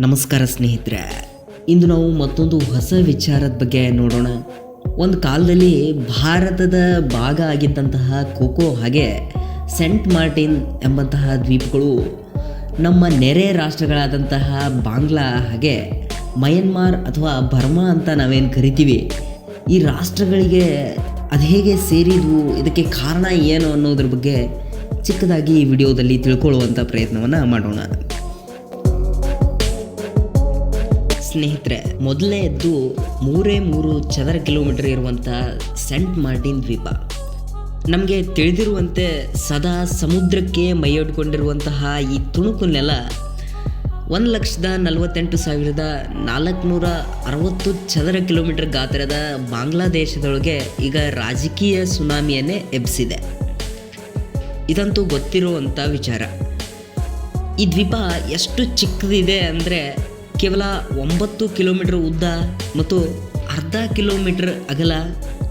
ನಮಸ್ಕಾರ ಸ್ನೇಹಿತರೆ. ಇಂದು ನಾವು ಮತ್ತೊಂದು ಹೊಸ ವಿಚಾರದ ಬಗ್ಗೆ ನೋಡೋಣ. ಒಂದು ಕಾಲದಲ್ಲಿ ಭಾರತದ ಭಾಗ ಆಗಿದ್ದಂತಹ ಕೋಕೋ ಹಾಗೆ ಸೆಂಟ್ ಮಾರ್ಟಿನ್ ಎಂಬಂತಹ ದ್ವೀಪಗಳು ನಮ್ಮ ನೆರೆ ರಾಷ್ಟ್ರಗಳಾದಂತಹ ಬಾಂಗ್ಲಾ ಹಾಗೆ ಮಯನ್ಮಾರ್ ಅಥವಾ ಬರ್ಮಾ ಅಂತ ನಾವೇನು ಕರಿತೀವಿ. ಈ ರಾಷ್ಟ್ರಗಳಿಗೆ ಅದು ಹೇಗೆ ಸೇರಿದ್ವು, ಇದಕ್ಕೆ ಕಾರಣ ಏನು ಅನ್ನೋದ್ರ ಬಗ್ಗೆ ಚಿಕ್ಕದಾಗಿ ಈ ವಿಡಿಯೋದಲ್ಲಿ ತಿಳ್ಕೊಳ್ಳುವಂಥ ಪ್ರಯತ್ನವನ್ನು ಮಾಡೋಣ. ಸ್ನೇಹಿತರೆ ಮೊದಲೇ ಎದ್ದು ಮೂರೇ ಮೂರು ಚದರ ಕಿಲೋಮೀಟರ್ ಇರುವಂಥ ಸೆಂಟ್ ಮಾರ್ಟಿನ್ ದ್ವೀಪ. ನಮಗೆ ತಿಳಿದಿರುವಂತೆ ಸದಾ ಸಮುದ್ರಕ್ಕೆ ಮೈಯೊಡ್ಕೊಂಡಿರುವಂತಹ ಈ ತುಣುಕು ನೆಲ ಒಂದು ಲಕ್ಷದ ನಲವತ್ತೆಂಟು ಸಾವಿರದ ನಾಲ್ಕುನೂರ ಅರವತ್ತು ಚದರ ಕಿಲೋಮೀಟರ್ ಗಾತ್ರದ ಬಾಂಗ್ಲಾದೇಶದೊಳಗೆ ಈಗ ರಾಜಕೀಯ ಸುನಾಮಿಯನ್ನೇ ಎಬ್ಬಿಸಿದೆ ಇದಂತೂ ಗೊತ್ತಿರುವಂಥ ವಿಚಾರ. ಈ ದ್ವೀಪ ಎಷ್ಟು ಚಿಕ್ಕದಿದೆ ಅಂದರೆ ಕೇವಲ ಒಂಬತ್ತು ಕಿಲೋಮೀಟರ್ ಉದ್ದ ಮತ್ತು ಅರ್ಧ ಕಿಲೋಮೀಟರ್ ಅಗಲ,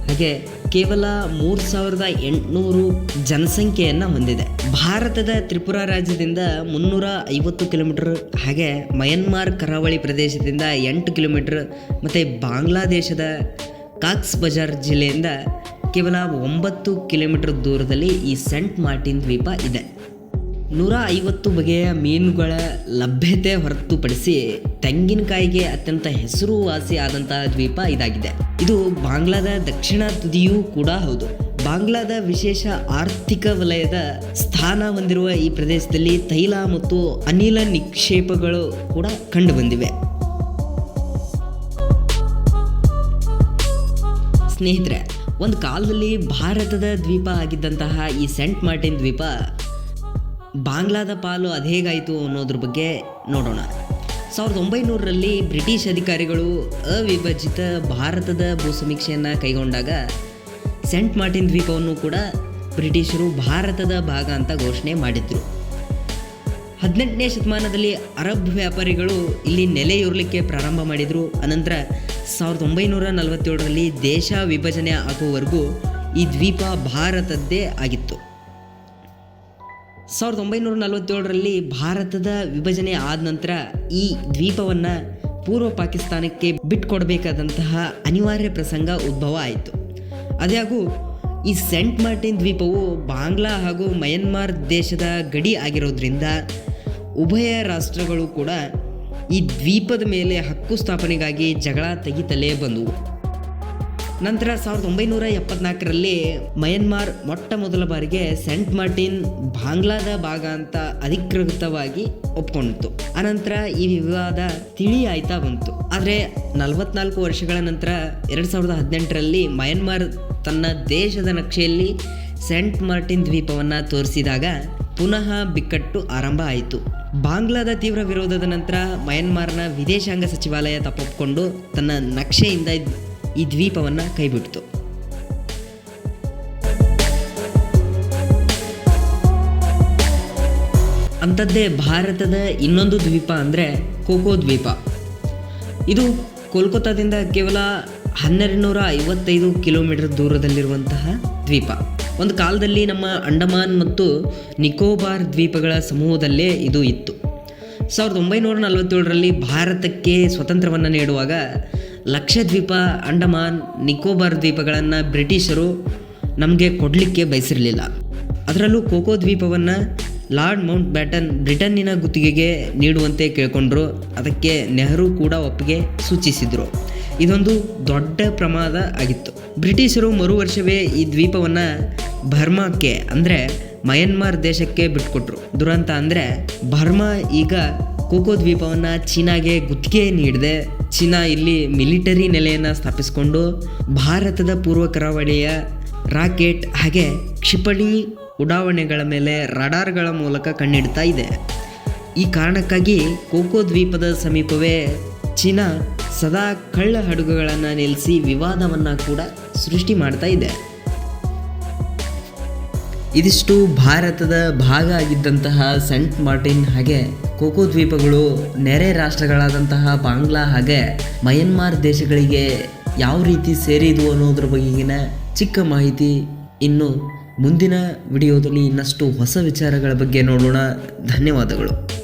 ಹಾಗೆ ಕೇವಲ ಮೂರು ಸಾವಿರದ ಎಂಟುನೂರು ಜನಸಂಖ್ಯೆಯನ್ನು ಹೊಂದಿದೆ. ಭಾರತದ ತ್ರಿಪುರ ರಾಜ್ಯದಿಂದ ಮುನ್ನೂರ ಐವತ್ತು ಕಿಲೋಮೀಟರ್, ಹಾಗೆ ಮಯನ್ಮಾರ್ ಕರಾವಳಿ ಪ್ರದೇಶದಿಂದ ಎಂಟು ಕಿಲೋಮೀಟರ್ ಮತ್ತು ಬಾಂಗ್ಲಾದೇಶದ ಕಾಕ್ಸ್ ಬಜಾರ್ ಜಿಲ್ಲೆಯಿಂದ ಕೇವಲ ಒಂಬತ್ತು ಕಿಲೋಮೀಟರ್ ದೂರದಲ್ಲಿ ಈ ಸೆಂಟ್ ಮಾರ್ಟಿನ್ ದ್ವೀಪ ಇದೆ. ನೂರ ಐವತ್ತು ಬಗೆಯ ಮೀನುಗಳ ಲಭ್ಯತೆ ಹೊರತುಪಡಿಸಿ ತೆಂಗಿನಕಾಯಿಗೆ ಅತ್ಯಂತ ಹೆಸರುವಾಸಿ ಆದಂತಹ ದ್ವೀಪ ಇದಾಗಿದೆ. ಇದು ಬಾಂಗ್ಲಾದ ದಕ್ಷಿಣ ತುದಿಯೂ ಕೂಡ ಹೌದು. ಬಾಂಗ್ಲಾದ ವಿಶೇಷ ಆರ್ಥಿಕ ವಲಯದ ಸ್ಥಾನ ಹೊಂದಿರುವ ಈ ಪ್ರದೇಶದಲ್ಲಿ ತೈಲ ಮತ್ತು ಅನಿಲ ನಿಕ್ಷೇಪಗಳು ಕೂಡ ಕಂಡುಬಂದಿವೆ. ಸ್ನೇಹಿತರೆ, ಒಂದು ಕಾಲದಲ್ಲಿ ಭಾರತದ ದ್ವೀಪ ಆಗಿದ್ದಂತಹ ಈ ಸೆಂಟ್ ಮಾರ್ಟಿನ್ ದ್ವೀಪ ಬಾಂಗ್ಲಾದ ಪಾಲು ಅದು ಹೇಗಾಯಿತು ಅನ್ನೋದ್ರ ಬಗ್ಗೆ ನೋಡೋಣ. ಸಾವಿರದ ಒಂಬೈನೂರರಲ್ಲಿ ಬ್ರಿಟಿಷ್ ಅಧಿಕಾರಿಗಳು ಅವಿಭಜಿತ ಭಾರತದ ಭೂ ಸಮೀಕ್ಷೆಯನ್ನು ಕೈಗೊಂಡಾಗ ಸೆಂಟ್ ಮಾರ್ಟಿನ್ ದ್ವೀಪವನ್ನು ಕೂಡ ಬ್ರಿಟಿಷರು ಭಾರತದ ಭಾಗ ಅಂತ ಘೋಷಣೆ ಮಾಡಿದ್ರು. ಹದಿನೆಂಟನೇ ಶತಮಾನದಲ್ಲಿ ಅರಬ್ ವ್ಯಾಪಾರಿಗಳು ಇಲ್ಲಿ ನೆಲೆಯೂರಲಿಕ್ಕೆ ಪ್ರಾರಂಭ ಮಾಡಿದರು. ಅನಂತರ ಸಾವಿರದ ಒಂಬೈನೂರ ನಲವತ್ತೇಳರಲ್ಲಿ ದೇಶ ವಿಭಜನೆ ಆಗುವವರೆಗೂ ಈ ದ್ವೀಪ ಭಾರತದ್ದೇ ಆಗಿತ್ತು. ಸಾವಿರದ ಒಂಬೈನೂರ ನಲವತ್ತೇಳರಲ್ಲಿ ಭಾರತದ ವಿಭಜನೆ ಆದ ನಂತರ ಈ ದ್ವೀಪವನ್ನು ಪೂರ್ವ ಪಾಕಿಸ್ತಾನಕ್ಕೆ ಬಿಟ್ಟುಕೊಡಬೇಕಾದಂತಹ ಅನಿವಾರ್ಯ ಪ್ರಸಂಗ ಉದ್ಭವ ಆಯಿತು. ಅದ್ಯಾಗೂ ಈ ಸೆಂಟ್ ಮಾರ್ಟಿನ್ ದ್ವೀಪವು ಬಾಂಗ್ಲಾ ಹಾಗೂ ಮಯನ್ಮಾರ್ ದೇಶದ ಗಡಿ ಆಗಿರೋದ್ರಿಂದ ಉಭಯ ರಾಷ್ಟ್ರಗಳು ಕೂಡ ಈ ದ್ವೀಪದ ಮೇಲೆ ಹಕ್ಕು ಸ್ಥಾಪನೆಗಾಗಿ ಜಗಳ ತೆಗಿತಲೇ ಬಂದವು. ನಂತರ ಸಾವಿರದ ಒಂಬೈನೂರ ಎಪ್ಪತ್ನಾಲ್ಕರಲ್ಲಿ ಮಯನ್ಮಾರ್ ಮೊಟ್ಟ ಮೊದಲ ಬಾರಿಗೆ ಸೆಂಟ್ ಮಾರ್ಟಿನ್ ಬಾಂಗ್ಲಾದ ಭಾಗ ಅಂತ ಅಧಿಕೃತವಾಗಿ ಒಪ್ಕೊಂಡಿತು ಅನಂತರ ಈ ವಿವಾದ ತಿಳಿ ಆಯ್ತಾ ಬಂತು. ಆದರೆ ನಲವತ್ನಾಲ್ಕು ವರ್ಷಗಳ ನಂತರ ಎರಡು ಸಾವಿರದ ಹದಿನೆಂಟರಲ್ಲಿ ಮಯನ್ಮಾರ್ ತನ್ನ ದೇಶದ ನಕ್ಷೆಯಲ್ಲಿ ಸೆಂಟ್ ಮಾರ್ಟಿನ್ ದ್ವೀಪವನ್ನು ತೋರಿಸಿದಾಗ ಪುನಃ ಬಿಕ್ಕಟ್ಟು ಆರಂಭ ಆಯಿತು. ಬಾಂಗ್ಲಾದ ತೀವ್ರ ವಿರೋಧದ ನಂತರ ಮಯನ್ಮಾರ್ನ ವಿದೇಶಾಂಗ ಸಚಿವಾಲಯ ತಪ್ಪೊಪ್ಪಿಕೊಂಡು ತನ್ನ ನಕ್ಷೆಯಿಂದ ಈ ದ್ವೀಪವನ್ನು ಕೈಬಿಡ್ತು. ಅಂಥದ್ದೇ ಭಾರತದ ಇನ್ನೊಂದು ದ್ವೀಪ ಅಂದರೆ ಕೋಕೋ ದ್ವೀಪ. ಇದು ಕೋಲ್ಕತ್ತಾದಿಂದ ಕೇವಲ ಹನ್ನೆರಡು ನೂರ ಐವತ್ತೈದು ಕಿಲೋಮೀಟರ್ ದೂರದಲ್ಲಿರುವಂತಹ ದ್ವೀಪ. ಒಂದು ಕಾಲದಲ್ಲಿ ನಮ್ಮ ಅಂಡಮಾನ್ ಮತ್ತು ನಿಕೋಬಾರ್ ದ್ವೀಪಗಳ ಸಮೂಹದಲ್ಲೇ ಇದು ಇತ್ತು. ಸಾವಿರದ ಒಂಬೈನೂರ ನಲವತ್ತೇಳರಲ್ಲಿ ಭಾರತಕ್ಕೆ ಸ್ವತಂತ್ರವನ್ನು ನೀಡುವಾಗ ಲಕ್ಷದ್ವೀಪ, ಅಂಡಮಾನ್, ನಿಕೋಬಾರ್ ದ್ವೀಪಗಳನ್ನು ಬ್ರಿಟಿಷರು ನಮಗೆ ಕೊಡಲಿಕ್ಕೆ ಬಯಸಿರಲಿಲ್ಲ. ಅದರಲ್ಲೂ ಕೋಕೋ ದ್ವೀಪವನ್ನು ಲಾರ್ಡ್ ಮೌಂಟ್ ಬ್ಯಾಟನ್ ಬ್ರಿಟನ್ನಿನ ಗುತ್ತಿಗೆಗೆ ನೀಡುವಂತೆ ಕೇಳಿಕೊಂಡ್ರು. ಅದಕ್ಕೆ ನೆಹರು ಕೂಡ ಒಪ್ಪಿಗೆ ಸೂಚಿಸಿದರು. ಇದೊಂದು ದೊಡ್ಡ ಪ್ರಮಾದ ಆಗಿತ್ತು. ಬ್ರಿಟಿಷರು ಮರು ವರ್ಷವೇ ಈ ದ್ವೀಪವನ್ನು ಬರ್ಮಾಕ್ಕೆ ಅಂದರೆ ಮಯನ್ಮಾರ್ ದೇಶಕ್ಕೆ ಬಿಟ್ಕೊಟ್ರು. ದುರಂತ ಅಂದರೆ ಬರ್ಮಾ ಈಗ ಕೋಕೋ ದ್ವೀಪವನ್ನು ಚೀನಾಗೆ ಗುತ್ತಿಗೆ ನೀಡಿದೆ, ಚೀನಾ ಇಲ್ಲಿ ಮಿಲಿಟರಿ ನೆಲೆಯನ್ನು ಸ್ಥಾಪಿಸಿಕೊಂಡು ಭಾರತದ ಪೂರ್ವ ಕರಾವಳಿಯ ರಾಕೆಟ್ ಹಾಗೆ ಕ್ಷಿಪಣಿ ಉಡಾವಣೆಗಳ ಮೇಲೆ ರಡಾರ್ಗಳ ಮೂಲಕ ಕಣ್ಣಿಡ್ತಾ ಇದೆ. ಈ ಕಾರಣಕ್ಕಾಗಿ ಕೋಕೋ ದ್ವೀಪದ ಸಮೀಪವೇ ಚೀನಾ ಸದಾ ಕಳ್ಳ ಹಡಗುಗಳನ್ನು ನಿಲ್ಲಿಸಿ ವಿವಾದವನ್ನು ಕೂಡ ಸೃಷ್ಟಿ ಮಾಡ್ತಾ ಇದೆ. ಇದಿಷ್ಟು ಭಾರತದ ಭಾಗ ಆಗಿದ್ದಂತಹ ಸೆಂಟ್ ಮಾರ್ಟಿನ್ ಹಾಗೆ ಕೋಕೋ ದ್ವೀಪಗಳು ನೆರೆ ರಾಷ್ಟ್ರಗಳಾದಂತಹ ಬಾಂಗ್ಲಾ ಹಾಗೆ ಮಯನ್ಮಾರ್ ದೇಶಗಳಿಗೆ ಯಾವ ರೀತಿ ಸೇರಿದ್ವು ಅನ್ನೋದ್ರ ಬಗೆಗಿನ ಚಿಕ್ಕ ಮಾಹಿತಿ ಇನ್ನು ಮುಂದಿನ ವಿಡಿಯೋದಲ್ಲಿ ಇನ್ನಷ್ಟು ಹೊಸ ವಿಚಾರಗಳ ಬಗ್ಗೆ ನೋಡೋಣ. ಧನ್ಯವಾದಗಳು.